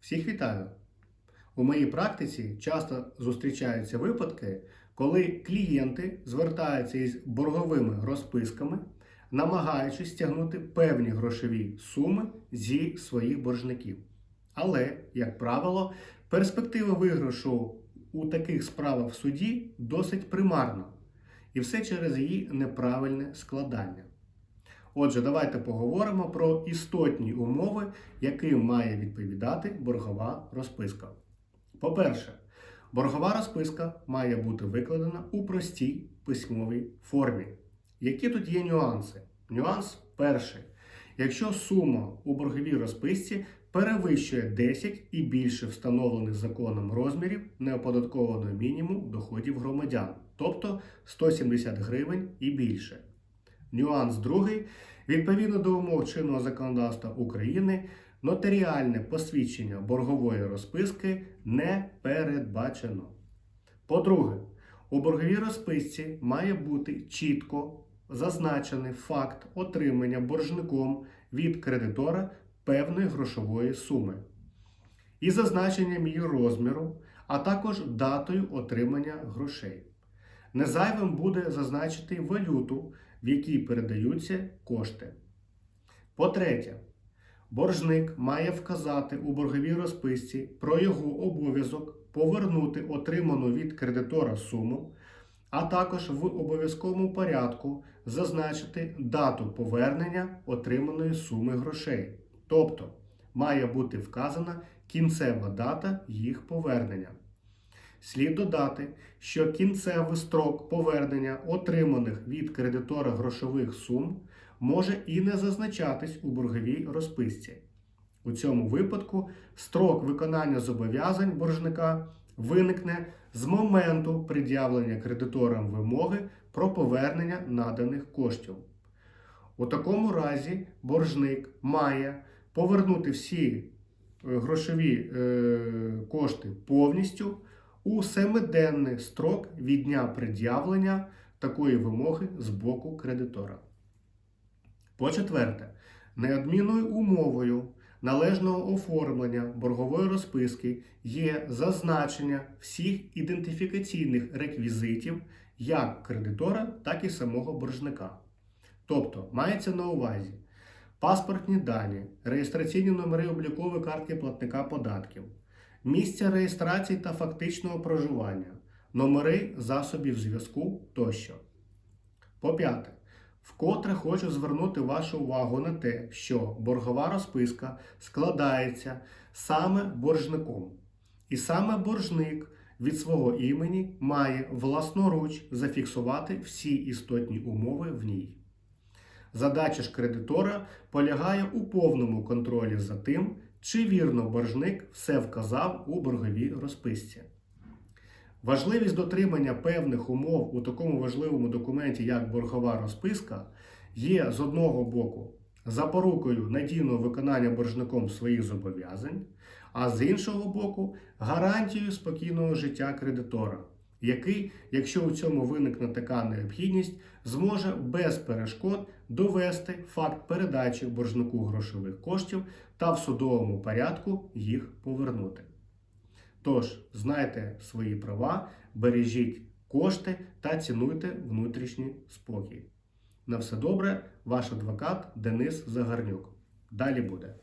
Всіх вітаю! У моїй практиці часто зустрічаються випадки, коли клієнти звертаються із борговими розписками, намагаючись стягнути певні грошові суми зі своїх боржників. Але, як правило, перспектива виграшу у таких справах в суді досить примарна. І все через її неправильне складання. Отже, давайте поговоримо про істотні умови, яким має відповідати боргова розписка. По-перше, боргова розписка має бути викладена у простій письмовій формі. Які тут є нюанси? Нюанс перший. Якщо сума у борговій розписці перевищує 10 і більше встановлених законом розмірів неоподаткованого мінімуму доходів громадян, тобто 170 гривень і більше. Нюанс другий. Відповідно до умов чинного законодавства України, нотаріальне посвідчення боргової розписки не передбачено. По-друге, у борговій розписці має бути чітко зазначений факт отримання боржником від кредитора певної грошової суми і зазначенням її розміру, а також датою отримання грошей. Незайвим буде зазначити валюту, в якій передаються кошти. По-третє, боржник має вказати у борговій розписці про його обов'язок повернути отриману від кредитора суму, а також в обов'язковому порядку зазначити дату повернення отриманої суми грошей. Тобто має бути вказана кінцева дата їх повернення. Слід додати, що кінцевий строк повернення отриманих від кредитора грошових сум може і не зазначатись у борговій розписці. У цьому випадку строк виконання зобов'язань боржника виникне з моменту пред'явлення кредиторам вимоги про повернення наданих коштів. У такому разі боржник має повернути всі е, грошові е, кошти повністю у семиденний строк від дня пред'явлення такої вимоги з боку кредитора. По-четверте, неодмінною умовою належного оформлення боргової розписки є зазначення всіх ідентифікаційних реквізитів як кредитора, так і самого боржника. Тобто мається на увазі паспортні дані, реєстраційні номери облікової картки платника податків, місця реєстрації та фактичного проживання, номери засобів зв'язку тощо. По-п'яте, вкотре хочу звернути вашу увагу на те, що боргова розписка складається саме боржником. І саме боржник від свого імені має власноруч зафіксувати всі істотні умови в ній. Задача ж кредитора полягає у повному контролі за тим, чи вірно боржник все вказав у борговій розписці. Важливість дотримання певних умов у такому важливому документі, як боргова розписка, є з одного боку запорукою надійного виконання боржником своїх зобов'язань, а з іншого боку, гарантією спокійного життя кредитора, який, якщо у цьому виникне така необхідність, зможе без перешкод довести факт передачі боржнику грошових коштів та в судовому порядку їх повернути. Тож, знайте свої права, бережіть кошти та цінуйте внутрішній спокій. На все добре, ваш адвокат Денис Загарнюк. Далі буде.